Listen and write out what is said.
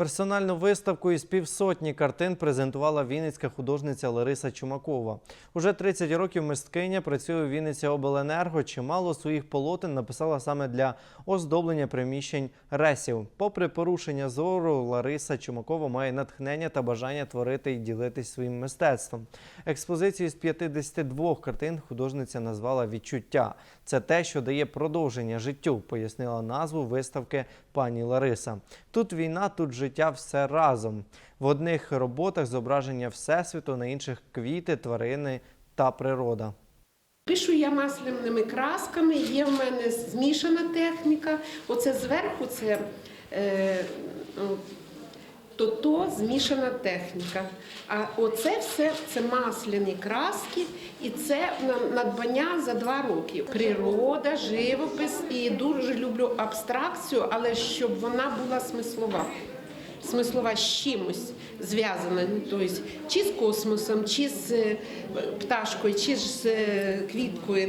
Персональну виставку із півсотні картин презентувала вінницька художниця Лариса Чумакова. Уже 30 років мисткиня працює у Вінниці Обленерго. Чимало своїх полотен написала саме для оздоблення приміщень ресів. Попри порушення зору, Лариса Чумакова має натхнення та бажання творити і ділитись своїм мистецтвом. Експозицію з 52 картин художниця назвала Відчуття. Це те, що дає продовження життю, пояснила назву виставки пані Лариса. Тут війна, тут життя все разом. В одних роботах зображення всесвіту, на інших квіти, тварини та природа. Пишу я масляними красками, є в мене змішана техніка. Оце зверху це е, ну, то-то змішана техніка. А оце все це масляні краски, і це надбання за два роки. Природа, живопис і дуже люблю абстракцію, але щоб вона була смислова. Смислова з чимось зв'язана, тобто чи з космосом, чи з е, пташкою, чи з е, квіткою.